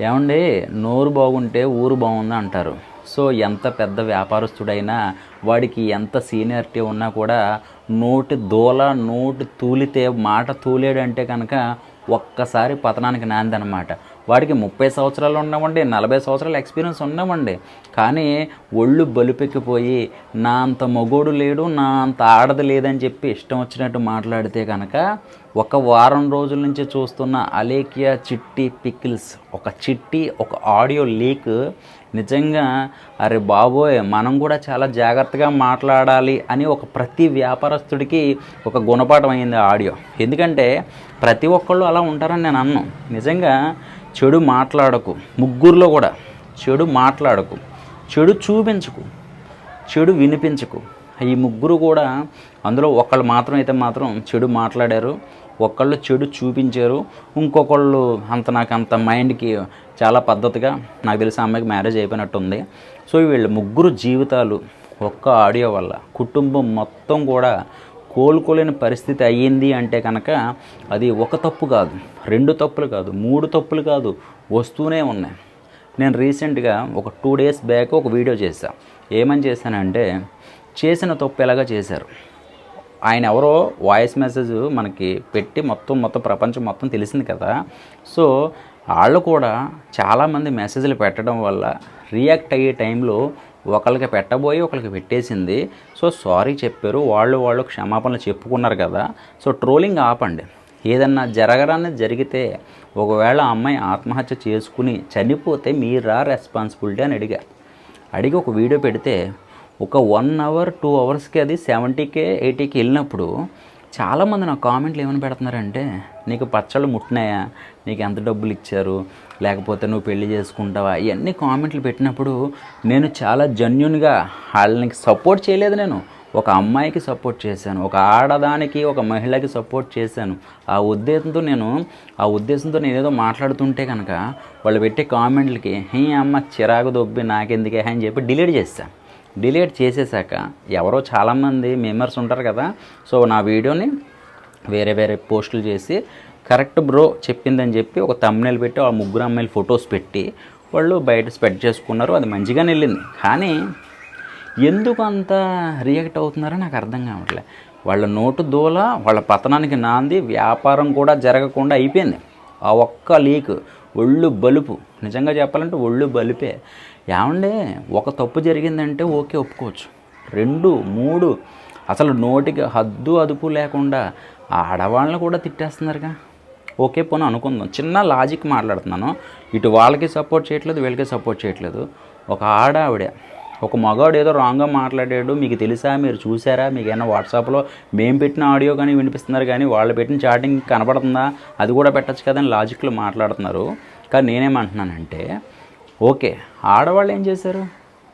ఏమండి నోరు బాగుంటే ఊరు బాగుంది అంటారు. సో ఎంత పెద్ద వ్యాపారస్తుడైనా వాడికి ఎంత సీనియారిటీ ఉన్నా కూడా నోటి దూల నోటి తూలితే మాట తూలేడంటే కనుక ఒక్కసారి పతనానికి నాందనమాట. వాడికి ముప్పై సంవత్సరాలు ఉన్నామండి నలభై సంవత్సరాల ఎక్స్పీరియన్స్ ఉన్నామండి కానీ ఒళ్ళు బలుపెక్కిపోయి నా అంత మగోడు లేడు నా అంత ఆడది లేదని చెప్పి ఇష్టం వచ్చినట్టు మాట్లాడితే కనుక ఒక వారం రోజుల నుంచి చూస్తున్న అలేకియా చిట్టి పికిల్స్ ఒక చిట్టి ఒక ఆడియో లీక్ నిజంగా అరే బాబోయ్ మనం కూడా చాలా జాగ్రత్తగా మాట్లాడాలి అని ఒక ప్రతి వ్యాపారస్తుడికి ఒక గుణపాఠం అయింది ఆడియో. ఎందుకంటే ప్రతి ఒక్కళ్ళు అలా ఉంటారని నేను అన్ను. నిజంగా చెడు మాట్లాడకు. ముగ్గురులో కూడా చెడు మాట్లాడకు. చెడు చూపించకు. చెడు వినిపించకు. ఈ ముగ్గురు కూడా అందులో ఒకళ్ళు మాత్రం అయితే మాత్రం చెడు మాట్లాడారు. ఒకళ్ళు చెడు చూపించారు. ఇంకొకళ్ళు అంత నాకు అంత మైండ్కి చాలా పద్ధతిగా నాకు తెలిసి అమ్మాయికి మ్యారేజ్ అయిపోయినట్టు ఉంది. సో వీళ్ళ ముగ్గురు జీవితాలు ఒక్క ఆడియో వల్ల కుటుంబం మొత్తం కూడా కోలుకోలేని పరిస్థితి అయ్యింది అంటే కనుక అది ఒక తప్పు కాదు రెండు తప్పులు కాదు మూడు తప్పులు కాదు వస్తూనే ఉన్నాయి. నేను రీసెంట్గా ఒక టూ డేస్ బ్యాక్ ఒక వీడియో చేశాను ఏమని చేశానంటే చేసిన తప్పు ఎలాగా చేశారు? ఆయన ఎవరో వాయిస్ మెసేజ్ మనకి పెట్టి మొత్తం మొత్తం ప్రపంచం మొత్తం తెలిసింది కదా. సో వాళ్ళు కూడా చాలామంది మెసేజ్లు పెట్టడం వల్ల రియాక్ట్ అయ్యే టైంలో ఒకరికి పెట్టబోయి ఒకరికి పెట్టేసింది. సో సారీ చెప్పారు. వాళ్ళు వాళ్ళు క్షమాపణలు చెప్పుకున్నారు కదా. సో ట్రోలింగ్ ఆపండి. ఏదన్నా జరగరాని జరిగితే ఒకవేళ ఆ అమ్మాయి ఆత్మహత్య చేసుకుని చనిపోతే మీరా రెస్పాన్సిబిలిటీ అని అడిగా. అడిగి ఒక వీడియో పెడితే ఒక వన్ అవర్ టూ అవర్స్కి అది సెవెంటీకే ఎయిటీకి వెళ్ళినప్పుడు చాలామంది నా కామెంట్లు ఏమని పెడుతున్నారంటే నీకు పచ్చళ్ళు ముట్టినాయా? నీకు ఎంత డబ్బులు ఇచ్చారు? లేకపోతే నువ్వు పెళ్ళి చేసుకుంటావా? ఇవన్నీ కామెంట్లు పెట్టినప్పుడు నేను చాలా జెన్యున్గా వాళ్ళకి సపోర్ట్ చేయలేదు నేను. ఒక అమ్మాయికి సపోర్ట్ చేశాను. ఒక ఆడదానికి ఒక మహిళకి సపోర్ట్ చేశాను. ఆ ఉద్దేశంతో నేను ఆ ఉద్దేశంతో నేను ఏదో మాట్లాడుతుంటే కనుక వాళ్ళు పెట్టే కామెంట్లకి హే అమ్మ చిరాకు దొబ్బి నాకెందుకే? అని చెప్పి డిలీట్ చేశాను డిలీట్ చేసేసాక ఎవరో చాలామంది మెంబర్స్ ఉంటారు కదా సో నా వీడియోని వేరే వేరే పోస్టులు చేసి కరెక్ట్ బ్రో చెప్పిందని చెప్పి ఒక తమ్ముళ్ళు పెట్టి ఆ ముగ్గురు అమ్మాయిలు ఫొటోస్ పెట్టి వాళ్ళు బయట స్ప్రెడ్ చేసుకున్నారు. అది మంచిగానే వెళ్ళింది. కానీ ఎందుకు అంత రియాక్ట్ అవుతున్నారో నాకు అర్థం కావట్లే. వాళ్ళ నోటు దూల వాళ్ళ పతనానికి నాంది వ్యాపారం కూడా జరగకుండా అయిపోయింది. ఆ ఒక్క లీక్ ఒళ్ళు బలుపు. నిజంగా చెప్పాలంటే ఒళ్ళు బలిపే. ఏమండే ఒక తప్పు జరిగిందంటే ఓకే ఒప్పుకోవచ్చు. రెండు మూడు అసలు నోటికి హద్దు అదుపు లేకుండా ఆ ఆడవాళ్ళని కూడా తిట్టేస్తున్నారుగా. ఓకే పోనీ అనుకుందాం. చిన్న లాజిక్ మాట్లాడుతున్నాను. ఇటు వాళ్ళకి సపోర్ట్ చేయట్లేదు వీళ్ళకి సపోర్ట్ చేయట్లేదు. ఒక ఆడ ఆవిడ ఒక మగాడు ఏదో రాంగ్గా మాట్లాడాడు. మీకు తెలుసా? మీరు చూసారా? మీకు ఏమైనా వాట్సాప్లో మేము పెట్టిన ఆడియో కానీ వినిపిస్తున్నారు కానీ వాళ్ళు పెట్టిన చాటింగ్ కనబడుతుందా? అది కూడా పెట్టచ్చు కదా అని లాజిక్లో మాట్లాడుతున్నారు. కానీ నేనేమంటున్నానంటే ఓకే ఆడవాళ్ళు ఏం చేశారు?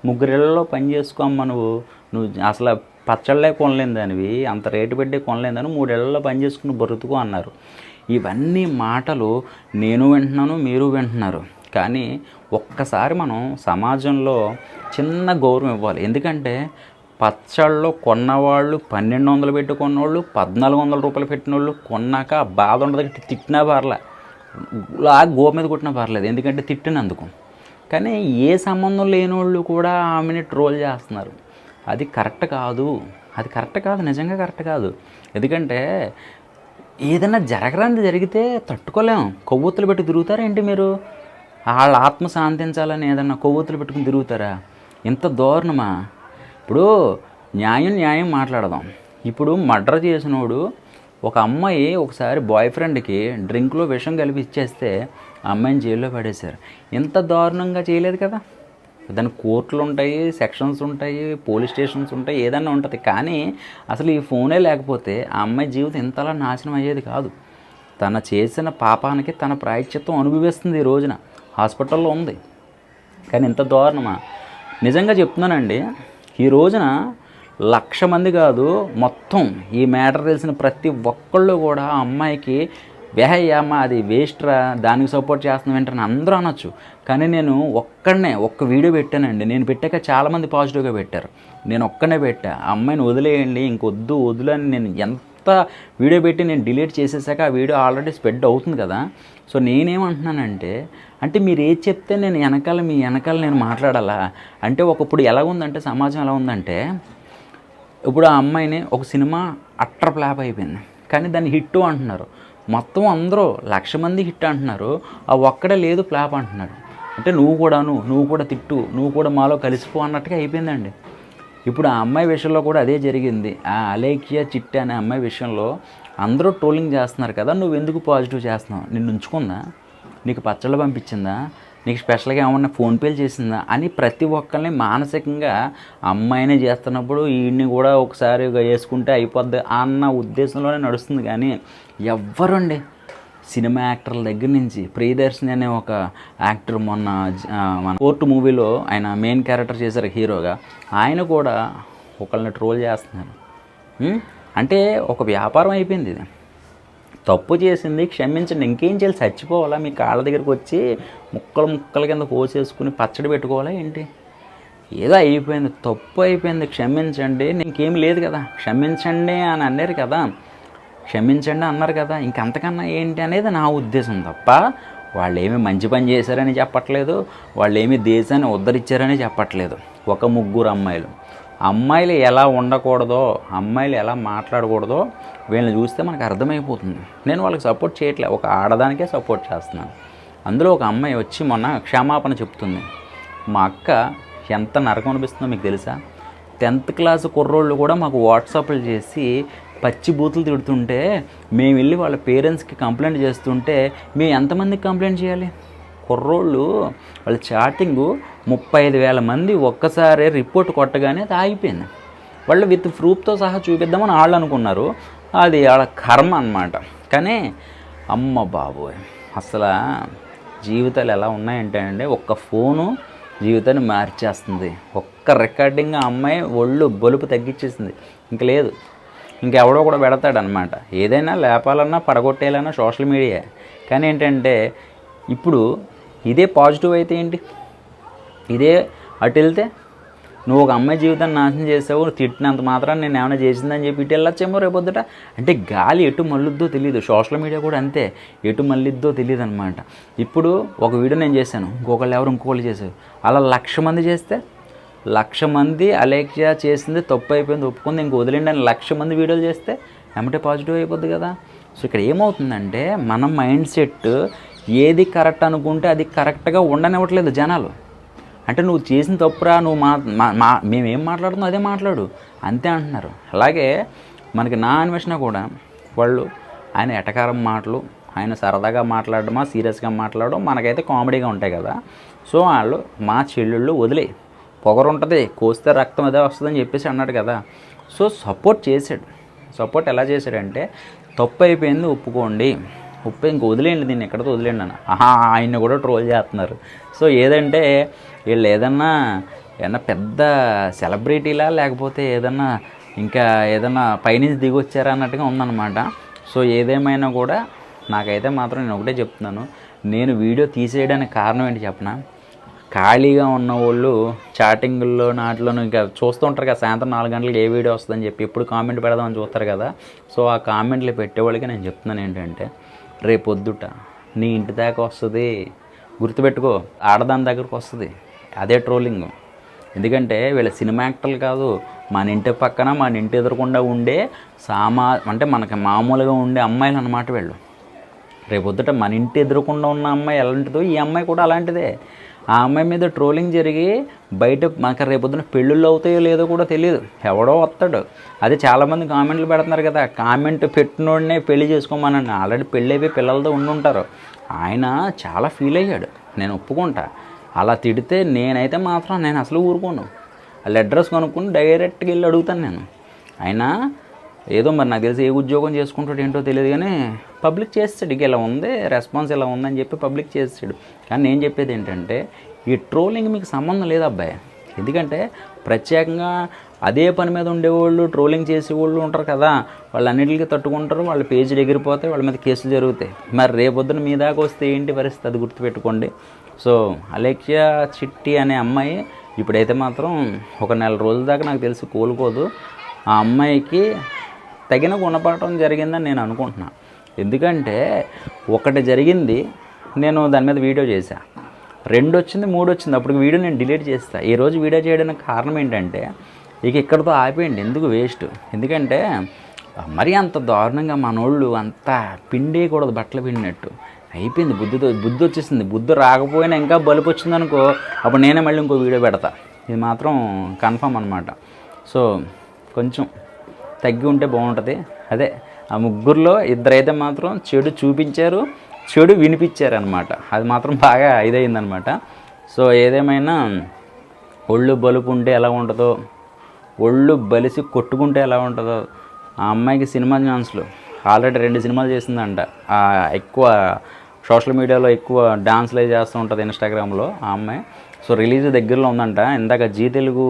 ముగ్గురిళ్ళలో పని చేసుకోమ్మా నువ్వు. నువ్వు అసలు పచ్చళ్ళే కొనలేని దానివి అంత రేటు పెట్టి కొనలేదని మూడేళ్ళలో పని చేసుకుని బ్రతుకు అన్నారు. ఇవన్నీ మాటలు నేను వింటున్నాను మీరు వింటున్నారు. కానీ ఒక్కసారి మనం సమాజంలో చిన్న గౌరవం ఇవ్వాలి. ఎందుకంటే పచ్చళ్ళు కొన్నవాళ్ళు పన్నెండు వందలు పెట్టి కొన్నవాళ్ళు పద్నాలుగు వందల రూపాయలు పెట్టిన వాళ్ళు కొన్నాక బాధ ఉండదు తిట్టినా పర్లే. లా గో మీద కొట్టినా పర్లేదు. ఎందుకంటే తిట్టినందుకు. కానీ ఏ సంబంధం లేని వాళ్ళు కూడా ఆమెని ట్రోల్ చేస్తున్నారు. అది కరెక్ట్ కాదు. అది కరెక్ట్ కాదు. నిజంగా కరెక్ట్ కాదు. ఎందుకంటే ఏదైనా జరగరాంది జరిగితే తట్టుకోలేం. కొవ్వొత్తులు పెట్టి తిరుగుతారా ఏంటి మీరు? వాళ్ళ ఆత్మ శాంతించాలని ఏదన్నా కొవ్వొత్తులు పెట్టుకుని తిరుగుతారా? ఇంత దారుణమా? ఇప్పుడు న్యాయం న్యాయం మాట్లాడదాం. ఇప్పుడు మర్డర్ చేసినోడు ఒక అమ్మాయి ఒకసారి బాయ్ ఫ్రెండ్కి డ్రింక్లో విషం కలిపి ఇచ్చేస్తే ఆ అమ్మాయిని జైల్లో పడేశారు. ఇంత దారుణంగా చేయలేదు కదా? దానికి కోర్టులు ఉంటాయి సెక్షన్స్ ఉంటాయి పోలీస్ స్టేషన్స్ ఉంటాయి ఏదన్నా ఉంటుంది. కానీ అసలు ఈ ఫోనే లేకపోతే ఆ అమ్మాయి జీవితం ఇంతలా నాశనం అయ్యేది కాదు. తన చేసిన పాపానికి తన ప్రాయశ్చిత్వం అనుభవిస్తుంది ఈ రోజున. హాస్పిటల్లో ఉంది. కానీ ఇంత దారుణమా? నిజంగా చెప్తున్నానండి ఈ రోజున లక్ష మంది కాదు మొత్తం ఈ మ్యాటర్ తెలిసిన ప్రతి ఒక్కళ్ళు కూడా ఆ అమ్మాయికి వేహయ్యమ్మ అది వేస్ట్రా దానికి సపోర్ట్ చేస్తున్నాం ఏంటని అందరూ అనొచ్చు. కానీ నేను ఒక్కడనే ఒక్క వీడియో పెట్టానండి. నేను పెట్టాక చాలామంది పాజిటివ్గా పెట్టారు. నేను ఒక్కనే పెట్టా. ఆ అమ్మాయిని వదిలేయండి ఇంకొద్దు వదిలని నేను ఎంత వీడియో పెట్టి నేను డిలీట్ చేసేసాక ఆ వీడియో ఆల్రెడీ స్ప్రెడ్ అవుతుంది కదా. సో నేనేమంటున్నానంటే అంటే మీరు ఏది చెప్తే నేను వెనకాల మీ వెనకాల నేను మాట్లాడాలా? అంటే ఒకప్పుడు ఎలా ఉందంటే సమాజం ఎలా ఉందంటే ఇప్పుడు ఆ అమ్మాయిని ఒక సినిమా అట్టర్ ఫ్లాప్ అయిపోయింది. కానీ దాన్ని హిట్ అంటున్నారు. మొత్తం అందరూ లక్ష మంది హిట్ అంటున్నారు. ఆ ఒక్కడే లేదు ఫ్లాప్ అంటున్నాడు. అంటే నువ్వు కూడాను నువ్వు కూడా తిట్టు నువ్వు కూడా మాలో కలిసిపో అన్నట్టుగా అయిపోయిందండి. ఇప్పుడు ఆ అమ్మాయి విషయంలో కూడా అదే జరిగింది. ఆ అలేఖ్య చిట్టి అనే అమ్మాయి విషయంలో అందరూ ట్రోలింగ్ చేస్తున్నారు కదా నువ్వు ఎందుకు పాజిటివ్ చేస్తున్నావు? నిన్ను ఉంచుకుందా? నీకు పచ్చళ్ళు పంపించిందా? నీకు స్పెషల్గా ఏమన్నా ఫోన్పేలు చేసిందా? అని ప్రతి ఒక్కరిని మానసికంగా అమ్మాయినే చేస్తున్నప్పుడు వీడిని కూడా ఒకసారి వేసుకుంటే అయిపోద్ది అన్న ఉద్దేశంలోనే నడుస్తుంది కానీ ఎవ్వరండి. సినిమా యాక్టర్ల దగ్గర నుంచి ప్రియదర్శిని అనే ఒక యాక్టర్ మొన్న మన కోర్టు మూవీలో ఆయన మెయిన్ క్యారెక్టర్ చేశారు హీరోగా. ఆయన కూడా ఒకళ్ళని ట్రోల్ చేస్తున్నారు. అంటే ఒక వ్యాపారం అయిపోయింది ఇది. తప్పు చేసింది క్షమించండి ఇంకేం చేయాలి? చచ్చిపోవాలా? మీ కాళ్ళ దగ్గరికి వచ్చి ముక్కలు ముక్కల కింద కోసేసుకుని పచ్చడి పెట్టుకోవాలా ఏంటి? ఏదో అయిపోయింది తప్పు అయిపోయింది క్షమించండి ఇంకేం లేదు కదా. క్షమించండి అని అన్నారు కదా. క్షమించండి అన్నారు కదా ఇంకంతకన్నా ఏంటి అనేది నా ఉద్దేశం తప్ప వాళ్ళు ఏమి మంచి పని చేశారని చెప్పట్లేదు వాళ్ళు ఏమి దేశాన్ని ఉద్ధరించారని చెప్పట్లేదు. ఒక ముగ్గురు అమ్మాయిలు. అమ్మాయిలు ఎలా ఉండకూడదో అమ్మాయిలు ఎలా మాట్లాడకూడదో వీళ్ళని చూస్తే మనకు అర్థమైపోతుంది. నేను వాళ్ళకి సపోర్ట్ చేయట్లేదు ఒక ఆడదానికే సపోర్ట్ చేస్తున్నాను. అందులో ఒక అమ్మాయి వచ్చి మొన్న క్షమాపణ చెప్తుంది. మా అక్క ఎంత నరకం అనిపిస్తుందో మీకు తెలుసా? టెన్త్ క్లాస్ కుర్రోళ్ళు కూడా మాకు వాట్సాప్లు చేసి పచ్చి బూతులు తిడుతుంటే మేము వెళ్ళి వాళ్ళ పేరెంట్స్కి కంప్లైంట్ చేస్తుంటే మేము ఎంతమందికి కంప్లైంట్ చేయాలి? కుర్రోళ్ళు వాళ్ళ చాటింగు ముప్పై ఐదు వేల మంది ఒక్కసారి రిపోర్ట్ కొట్టగానే అది ఆగిపోయింది. వాళ్ళు విత్ ప్రూఫ్తో సహా చూపిద్దామని వాళ్ళు అనుకున్నారు. అది వాళ్ళ కర్మ అన్నమాట. కానీ అమ్మ బాబోయ్! అసలు జీవితాలు ఎలా ఉన్నాయంటే అండి ఒక్క ఫోను జీవితాన్ని మార్చేస్తుంది. ఒక్క రికార్డింగ్ ఆ అమ్మాయి ఒళ్ళు బొలుపు తగ్గించేసింది. ఇంక లేదు. ఇంకెవడో కూడా పెడతాడనమాట. ఏదైనా లేపాలన్నా పడగొట్టేయాలన్నా సోషల్ మీడియా. కానీ ఏంటంటే ఇప్పుడు ఇదే పాజిటివ్ అయితే ఏంటి? ఇదే అటు వెళ్తే నువ్వు ఒక అమ్మాయి జీవితాన్ని నాశనం చేసావు తిట్టినంత మాత్రం నేను ఏమైనా చేసిందని చెప్పి ఇటు వెళ్ళొచ్చేమో రేపొద్దుట. అంటే గాలి ఎటు మళ్ళుద్దో తెలియదు సోషల్ మీడియా కూడా అంతే. ఎటు మళ్ళిద్దో తెలియదు అనమాట ఇప్పుడు ఒక వీడియో నేను చేశాను. ఇంకొకళ్ళు ఎవరు ఇంకొకళ్ళు చేశారు. అలా లక్ష మంది చేస్తే లక్ష మంది అలేఖ్య చేసింది తప్పు అయిపోయింది ఒప్పుకుంది. ఇంక వదిలేండి అని లక్ష మంది వీడియోలు చేస్తే ఎమ్మటే పాజిటివ్ అయిపోద్ది కదా. సో ఇక్కడ ఏమవుతుందంటే మన మైండ్ సెట్ ఏది కరెక్ట్ అనుకుంటే అది కరెక్ట్గా ఉండనివ్వట్లేదు జనాలు. అంటే నువ్వు చేసిన తప్పురా నువ్వు మా మా- మేమేం మాట్లాడుతున్నావు అదే మాట్లాడు. అంతే అంటున్నారు. అలాగే మనకి నా అన్వేషణ కూడా వాళ్ళు ఆయన ఎటకారం మాటలు ఆయన సరదాగా మాట్లాడడమా సీరియస్గా మాట్లాడడం మనకైతే కామెడీగా ఉంటాయి కదా. సో వాళ్ళు మా చెల్లెళ్ళు వదిలే పొగరు ఉంటుంది కోస్తే రక్తం అదే వస్తుందని చెప్పేసి అన్నాడు కదా. సో సపోర్ట్ చేశాడు. సపోర్ట్ ఎలా చేశాడంటే తప్పు అయిపోయింది ఒప్పుకోండి. ఉప్పు ఇంక వదిలేయండి దీన్ని ఎక్కడితో వదిలేండి అన్న ఆహా ఆయన్ని కూడా ట్రోల్ చేస్తున్నారు. సో ఏదంటే వీళ్ళు ఏదన్నా ఏదన్నా పెద్ద సెలబ్రిటీలా లేకపోతే ఏదన్నా ఇంకా ఏదన్నా పైనుంచి దిగి వచ్చారా అన్నట్టుగా ఉందన్నమాట. సో ఏదేమైనా కూడా నాకైతే మాత్రం నేను ఒకటే చెప్తున్నాను. నేను వీడియో తీసేయడానికి కారణం ఏంటి చెప్పనా? ఖాళీగా ఉన్న వాళ్ళు చాటింగ్లో నాటిలోనూ ఇంకా చూస్తూ ఉంటారు కదా సాయంత్రం నాలుగు గంటలకు ఏ వీడియో వస్తుందని చెప్పి ఎప్పుడు కామెంట్ పెడదామని చూస్తారు కదా. సో ఆ కామెంట్లు పెట్టేవాళ్ళకి నేను చెప్తున్నాను ఏంటంటే రేపొద్దుట నీ ఇంటి దాకా వస్తుంది. గుర్తుపెట్టుకో ఆడదాని దగ్గరకు వస్తుంది. అదే ట్రోలింగ్ ఎందుకంటే వీళ్ళ సినిమా యాక్టర్లు కాదు మన ఇంటి పక్కన మన ఇంటి ఎదురకుండా ఉండే సామా అంటే మనకి మామూలుగా ఉండే అమ్మాయిలు అన్నమాట వీళ్ళు. రేపొద్దుట మన ఇంటి ఎదురకుండా ఉన్న అమ్మాయి ఎలాంటిదో ఈ అమ్మాయి కూడా అలాంటిదే. ఆ అమ్మాయి మీద ట్రోలింగ్ జరిగి బయట మనకు రేపొద్దున పెళ్ళిళ్ళు అవుతాయో లేదో కూడా తెలియదు ఎవడో వస్తాడు. అదే చాలామంది కామెంట్లు పెడుతున్నారు కదా కామెంట్ పెట్టినోడనే పెళ్ళి చేసుకోమనండి. ఆల్రెడీ పెళ్ళి అయిపోయి పిల్లలతో ఉండుంటారు. ఆయన చాలా ఫీల్ అయ్యాడు. నేను ఒప్పుకుంటా. అలా తిడితే నేనైతే మాత్రం నేను అసలు ఊరుకోను. వాళ్ళ అడ్రస్ కొనుక్కుని డైరెక్ట్గా వెళ్ళి అడుగుతాను నేను. అయినా ఏదో మరి నాకు తెలిసి ఏ ఉద్యోగం చేసుకుంటాడు ఏంటో తెలియదు కానీ పబ్లిక్ చేస్తాడు. ఇక ఇలా ఉంది రెస్పాన్స్ ఇలా ఉందని చెప్పి పబ్లిక్ చేస్తాడు. కానీ నేను చెప్పేది ఏంటంటే ఈ ట్రోలింగ్ మీకు సంబంధం లేదు అబ్బాయి. ఎందుకంటే ప్రత్యేకంగా అదే పని మీద ఉండేవాళ్ళు ట్రోలింగ్ చేసేవాళ్ళు ఉంటారు కదా. వాళ్ళన్నిటికీ తట్టుకుంటారు వాళ్ళ పేజీలు ఎగిరిపోతాయి వాళ్ళ మీద కేసులు జరుగుతాయి. మరి రేపొద్దున మీ దాకా వస్తే ఏంటి పరిస్థితి? అది గుర్తుపెట్టుకోండి. సో అలేఖ్య చిట్టి అనే అమ్మాయి ఇప్పుడైతే మాత్రం ఒక నెల రోజుల దాకా నాకు తెలిసి కోలుకోదు. ఆ అమ్మాయికి తగిన గుణపాఠం జరిగిందని నేను అనుకుంటున్నాను ఎందుకంటే ఒకటి జరిగింది నేను దాని మీద వీడియో చేశా. రెండు వచ్చింది మూడు వచ్చింది అప్పుడు వీడియో నేను డిలీట్ చేస్తాను ఈరోజు వీడియో చేయడానికి కారణం ఏంటంటే ఇక ఇక్కడతో ఆపేయండి ఎందుకు వేస్ట్? ఎందుకంటే మరీ అంత దారుణంగా మనోళ్ళు అంత పిండేయకూడదు బట్టలు పిండినట్టు. అయిపోయింది బుద్ధితో బుద్ధి వచ్చేసింది. బుద్ధి రాకపోయినా ఇంకా బలుపు వచ్చిందనుకో అప్పుడు నేనే మళ్ళీ ఇంకో వీడియో పెడతా. ఇది మాత్రం కన్ఫర్మ్ అనమాట సో కొంచెం తగ్గి ఉంటే బాగుంటుంది. అదే ఆ ముగ్గురులో ఇద్దరైతే మాత్రం చెడు చూపించారు చెడు వినిపించారు అనమాట అది మాత్రం బాగా ఇదైందనమాట సో ఏదేమైనా ఒళ్ళు బలుపు ఉంటే ఎలా ఉంటుందో ఒళ్ళు బలిసి కొట్టుకుంటే ఎలా ఉంటుందో ఆ అమ్మాయికి సినిమా ఛాన్స్లు. ఆల్రెడీ రెండు సినిమాలు చేసిందంట. ఎక్కువ సోషల్ మీడియాలో ఎక్కువ డాన్స్లు చేస్తూ ఉంటుంది ఇన్స్టాగ్రామ్లో ఆ అమ్మాయి. సో రిలీజ్ దగ్గరలో ఉందంట. ఇందాక జీ తెలుగు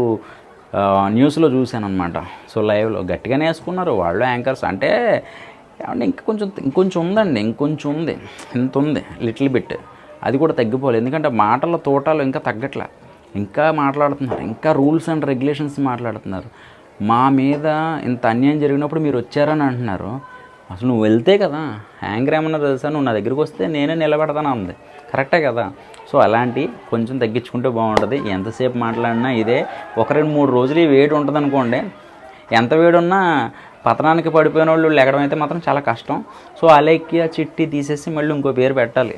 న్యూస్లో చూశాను అనమాట సో లైవ్లో గట్టిగానే వేసుకున్నారు. వాళ్ళు యాంకర్స్ అంటే ఏమంటే ఇంకా కొంచెం ఇంకొంచెం ఉందండి ఇంకొంచెం ఉంది ఇంత ఉంది లిటిల్ బిట్. అది కూడా తగ్గిపోలేదు. ఎందుకంటే మాటల తోటలు ఇంకా తగ్గట్లే. ఇంకా మాట్లాడుతున్నారు. ఇంకా రూల్స్ అండ్ రెగ్యులేషన్స్ మాట్లాడుతున్నారు. మా మీద ఇంత అన్యాయం జరిగినప్పుడు మీరు వచ్చారని అంటున్నారు. అసలు నువ్వు వెళ్తే కదా యాంకర్ ఏమన్నా తెలుసా? నువ్వు నా దగ్గరికి వస్తే నేనే నిలబెడతాను అంది. కరెక్టే కదా. సో అలాంటి కొంచెం తగ్గించుకుంటే బాగుంటుంది. ఎంతసేపు మాట్లాడినా ఇదే. ఒక రెండు మూడు రోజులు ఈ వేడి ఉంటుంది అనుకోండి ఎంత వేడి ఉన్నా పతనానికి పడిపోయిన వాళ్ళు లెగడం అయితే మాత్రం చాలా కష్టం. సో అలేఖ్య చిట్టి తీసేసి మళ్ళీ ఇంకో పేరు పెట్టాలి.